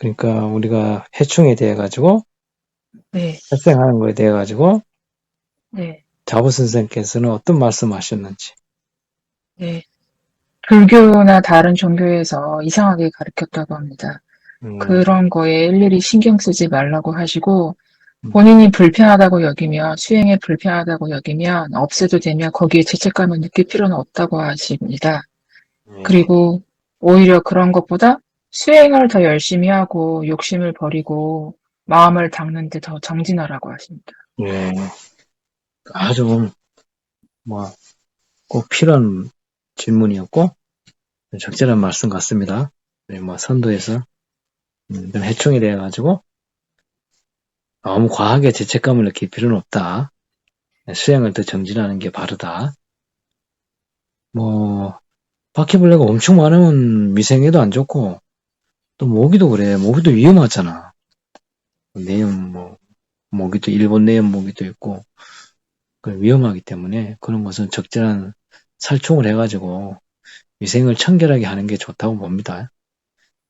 그러니까 우리가 해충에 대해 가지고 네, 발생하는 거에 대해 가지고 네, 자부 선생께서는 어떤 말씀하셨는지. 네. 불교나 다른 종교에서 이상하게 가르쳤다고 합니다. 음, 그런 거에 일일이 신경 쓰지 말라고 하시고, 음. 본인이 불편하다고 여기면, 수행에 불편하다고 여기면, 없애도 되면 거기에 죄책감을 느낄 필요는 없다고 하십니다. 예. 그리고 오히려 그런 것보다 수행을 더 열심히 하고, 욕심을 버리고, 마음을 닦는 데 더 정진하라고 하십니다. 예. 아주 뭐 꼭 필요한 질문이었고 적절한 말씀 같습니다. 네, 뭐 선도에서 음, 그런 해충에 대해 가지고 너무 과하게 죄책감을 느낄 필요는 없다. 네, 수행을 더 정진하는 게 바르다. 뭐 바퀴벌레가 엄청 많으면 미생에도 안 좋고 또 모기도 그래. 모기도 위험하잖아. 내염 뭐 모기도 일본 내염 모기도 있고 그 위험하기 때문에 그런 것은 적절한 살충을 해가지고 위생을 청결하게 하는 게 좋다고 봅니다.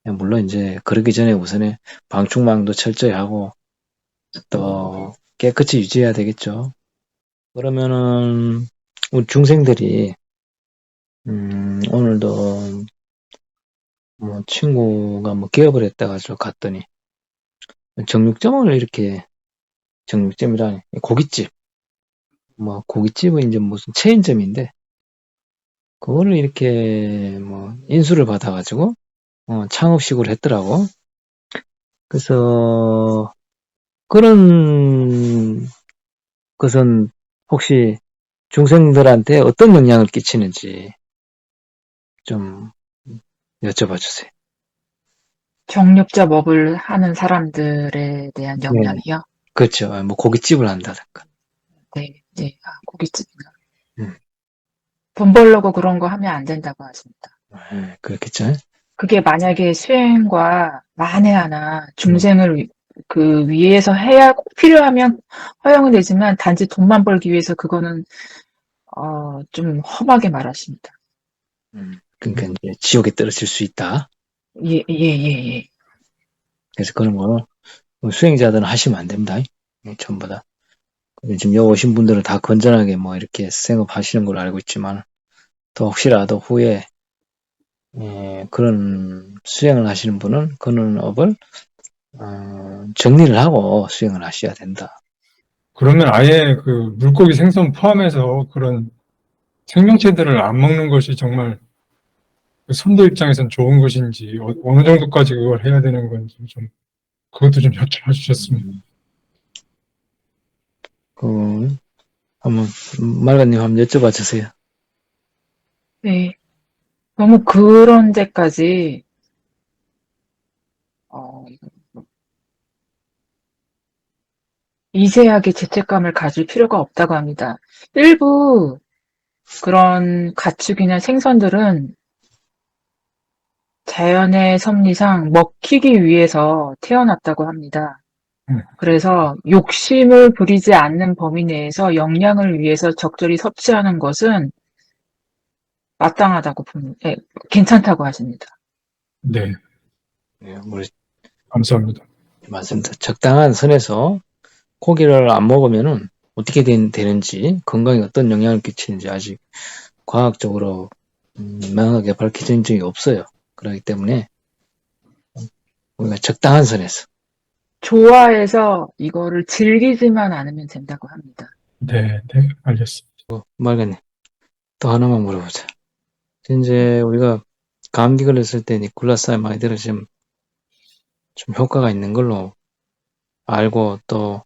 물론 이제 그러기 전에 우선에 방충망도 철저히 하고 또 깨끗이 유지해야 되겠죠. 그러면은 우리 중생들이 음, 오늘도 뭐 친구가 뭐 기업을 했다 가지고 갔더니 정육점을 이렇게 정육점이라니 고깃집 뭐 고깃집은 이제 무슨 체인점인데 그거를 이렇게 뭐 인수를 받아가지고 어, 창업식으로 했더라고. 그래서 그런 것은 혹시 중생들한테 어떤 영향을 끼치는지 좀 여쭤봐 주세요. 정육점업을 하는 사람들에 대한 영향이요? 그렇죠. 뭐 고깃집을 한다든가. 네, 네. 아, 고깃집이나. 음. 돈 벌려고 그런 거 하면 안 된다고 하십니다. 예, 그렇겠죠. 그게 만약에 수행과 만에 하나 중생을 위- 그 위해서 해야 꼭 필요하면 허용은 되지만 단지 돈만 벌기 위해서 그거는 어, 좀 험하게 말하십니다. 음, 그러니까 이제 지옥에 떨어질 수 있다. 예, 예, 예, 예. 그래서 그런 거는 수행자들은 하시면 안 됩니다. 예, 전부 다. 지금 여기 오신 분들은 다 건전하게 뭐 이렇게 생업하시는 걸로 알고 있지만 또 혹시라도 후에 예, 그런 수행을 하시는 분은 그런 업을 어, 정리를 하고 수행을 하셔야 된다. 그러면 아예 그 물고기 생선 포함해서 그런 생명체들을 안 먹는 것이 정말 그 선도 입장에선 좋은 것인지 어, 어느 정도까지 그걸 해야 되는 건지 좀 그것도 좀 여쭤봐 주셨으면 그 한번 말가님 한번 여쭤봐 주세요. 네. 너무 그런 데까지, 어, 미세하게 죄책감을 가질 필요가 없다고 합니다. 일부 그런 가축이나 생선들은 자연의 섭리상 먹히기 위해서 태어났다고 합니다. 음. 그래서 욕심을 부리지 않는 범위 내에서 영양을 위해서 적절히 섭취하는 것은 마땅하다고 봅니다. 예, 괜찮다고 하십니다. 네 예, 우리 감사합니다. 맞습니다. 적당한 선에서 고기를 안 먹으면은 어떻게 된- 되는지 건강에 어떤 영향을 끼치는지 아직 과학적으로 음, 명확하게 밝혀진 적이 없어요. 그렇기 때문에 우리가 적당한 선에서 좋아해서 이거를 즐기지만 않으면 된다고 합니다. 네, 네 알겠습니다. 말겠네. 또 하나만 물어보자. 이제 우리가 감기 걸렸을 때 니콜라스에 많이 들으시면 좀 효과가 있는 걸로 알고 또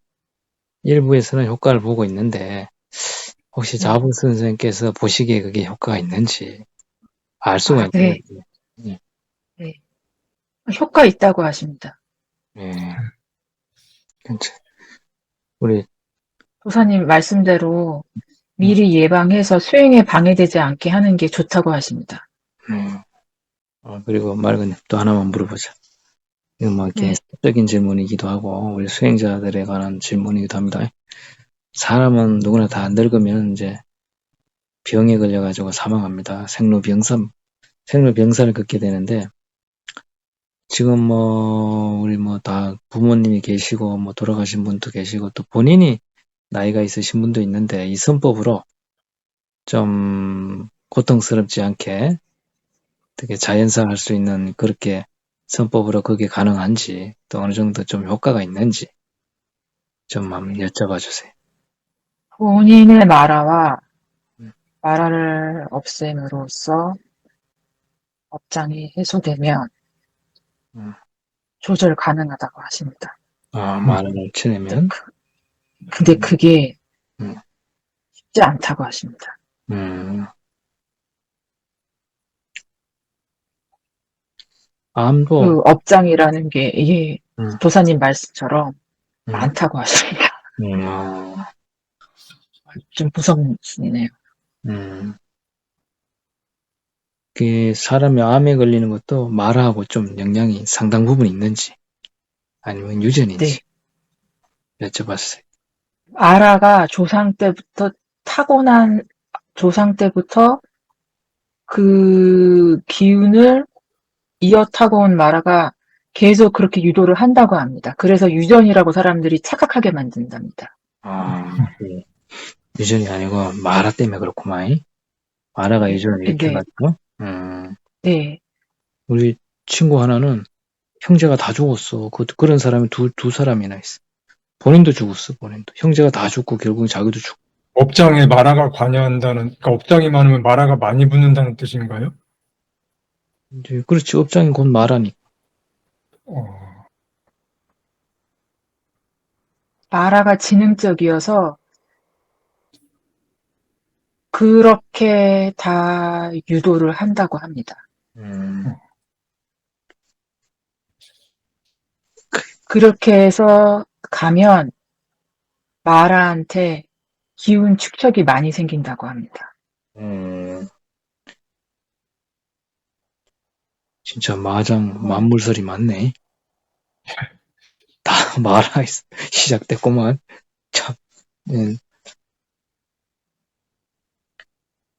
일부에서는 효과를 보고 있는데 혹시 자부 선생님께서 보시기에 그게 효과가 있는지 알 수가 아, 네. 있는지. 효과 있다고 하십니다. 예. 괜찮. 우리 도사님 말씀대로 미리 예방해서 수행에 방해되지 않게 하는 게 좋다고 하십니다. 음. 어, 그리고 말근 또 하나만 물어보자. 이건 뭐 이렇게 네. 적인 질문이기도 하고 우리 수행자들에 관한 질문이기도 합니다. 사람은 누구나 다 늙으면 이제 병에 걸려가지고 사망합니다. 생로병사, 생로병사를 겪게 되는데 지금 뭐 우리 뭐 다 부모님이 계시고 뭐 돌아가신 분도 계시고 또 본인이 나이가 있으신 분도 있는데 이 선법으로 좀 고통스럽지 않게 되게 자연사 할 수 있는 그렇게 선법으로 그게 가능한지 또 어느 정도 좀 효과가 있는지 좀 한번 여쭤봐 주세요. 본인의 마라와 음. 마라를 없앰으로써 업장이 해소되면 음. 조절 가능하다고 하십니다. 아, 말을 치내면 근데 그게 음. 쉽지 않다고 하십니다. 음. 암도 그 업장이라는 게 이게 음. 도사님 말씀처럼 음. 많다고 하십니다. 음, 어, 좀 무서운 순이네요. 음. 그 사람이 암에 걸리는 것도 말하고 좀 영향이 상당 부분 있는지 아니면 유전인지 여쭤봤어요. 아라가 조상 때부터 타고난 조상 때부터 그 기운을 이어 타고 온 마라가 계속 그렇게 유도를 한다고 합니다. 그래서 유전이라고 사람들이 착각하게 만든답니다. 아, 그 유전이 아니고 마라 때문에 그렇구만. 마라가 유전을 이렇게 네. 가지고. 음, 네, 우리 친구 하나는 형제가 다 죽었어. 그, 그런 사람이 두, 두 사람이나 있어. 본인도 죽었어, 본인도. 형제가 다 죽고 결국 자기도 죽고. 업장에 마라가 관여한다는, 그러니까 업장이 많으면 마라가 많이 붙는다는 뜻인가요? 이제 그렇지, 업장이 곧 마라니까. 어, 마라가 지능적이어서 그렇게 다 유도를 한다고 합니다. 음, 그렇게 해서 가면 마라한테 기운 축적이 많이 생긴다고 합니다. 음. 진짜 마장 만물설이 많네. 다 마라 있- 시작됐구만. 참. 예.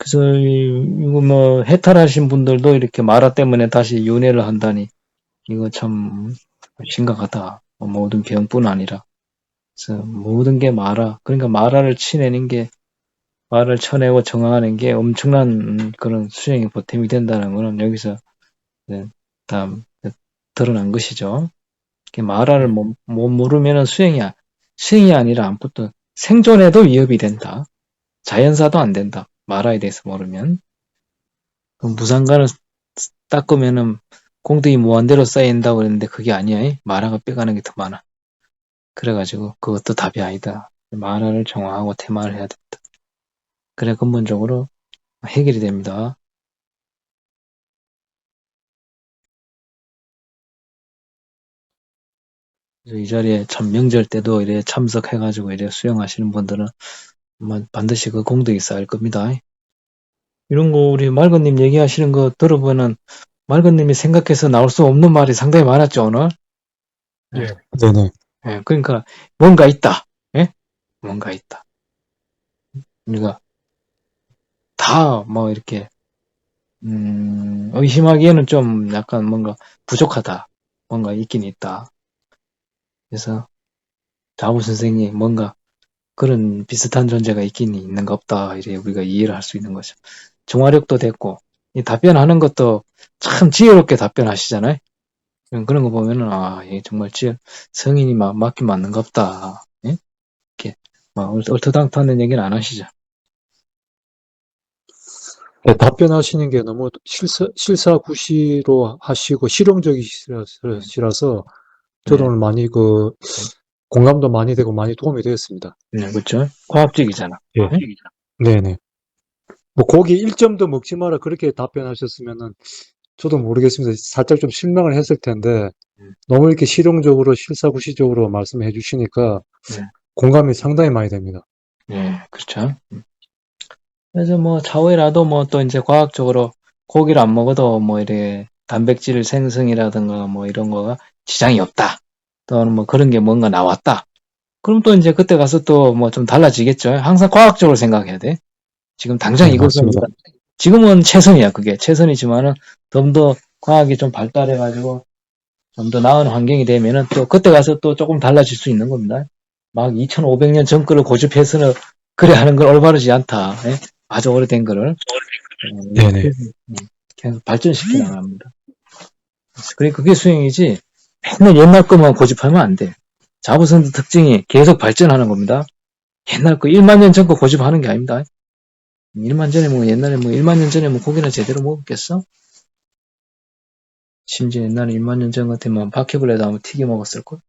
그래서 이- 이거 뭐 해탈하신 분들도 이렇게 마라 때문에 다시 윤회를 한다니 이거 참 심각하다. 뭐 모든 병뿐 아니라. 그래서 모든 게 마라. 그러니까 마라를 치내는 게 마라를 쳐내고 정화하는 게 엄청난 그런 수행의 보탬이 된다는 거는 여기서 네, 다 드러난 것이죠. 마라를 못, 못 모르면 수행이, 아- 수행이 아니라 아무것도 생존에도 위협이 된다. 자연사도 안 된다. 마라에 대해서 모르면. 그럼 무상관을 닦으면은 공덕이 무한대로 쌓인다고 그랬는데 그게 아니야. 이. 마라가 빼가는 게 더 많아. 그래가지고 그것도 답이 아니다. 마라를 정화하고 퇴마를 해야 된다. 그래 근본적으로 해결이 됩니다. 이 자리에 참 명절 때도 이래 참석해가지고 이래 수영하시는 분들은 뭐 반드시 그 공덕이 쌓일 겁니다. 이런 거 우리 말건님 얘기하시는 거 들어보면 말건님이 생각해서 나올 수 없는 말이 상당히 많았죠 오늘. 예. 네네. 예, 그러니까 뭔가 있다. 예? 뭔가 있다. 우리가 다 뭐 이렇게 음, 의심하기에는 좀 약간 뭔가 부족하다. 뭔가 있긴 있다. 그래서 자부 선생이 뭔가 그런 비슷한 존재가 있긴 있는가 없다. 이래 우리가 이해를 할 수 있는 거죠. 정화력도 됐고 이 답변하는 것도 참 지혜롭게 답변하시잖아요. 그런 거 보면은 아, 이게 정말 지혜 성인이 막 맞긴 맞는가 없다. 예? 이렇게 막 얼- 얼토당토하는 얘기는 안 하시죠. 네, 답변하시는 게 너무 실사, 실사구시로 하시고 실용적이시라서 저도 네. 오늘 많이 그 공감도 많이 되고 많이 도움이 되었습니다. 네, 그렇죠. 과학적이잖아. 예. 네네. 뭐 고기 1점도 먹지 마라 그렇게 답변하셨으면은 저도 모르겠습니다. 살짝 좀 실망을 했을 텐데 음. 너무 이렇게 실용적으로 실사구시적으로 말씀해 주시니까 네. 공감이 상당히 많이 됩니다. 예, 그렇죠. 음. 그래서 뭐 차후에라도 뭐 또 이제 과학적으로 고기를 안 먹어도 뭐 이래 단백질 생성이라든가 뭐 이런 거가 지장이 없다. 또는 뭐 그런 게 뭔가 나왔다. 그럼 또 이제 그때 가서 또 뭐 좀 달라지겠죠. 항상 과학적으로 생각해야 돼. 지금 당장 네, 이것은 맞습니다. 지금은 최선이야 그게 최선이지만은 좀 더 과학이 좀 발달해 가지고 좀 더 나은 환경이 되면은 또 그때 가서 또 조금 달라질 수 있는 겁니다. 막 2500년 전 거를 고집해서는 그래 하는 건 올바르지 않다. 예? 아주 오래된 거를. 어, 네네. 음, 계속 발전시켜 나갑니다. 그래 그게 수행이지 맨날 옛날 것만 고집하면 안 돼. 자부성도 특징이 계속 발전하는 겁니다. 옛날 거 1만 년 전 거 고집하는 게 아닙니다. 1만 전에 뭐 옛날에 뭐 1만 년 전에 뭐 고기나 제대로 먹었겠어? 심지어 옛날에 1만 년 전 같으면 바퀴벌레도 한번 튀겨 먹었을걸?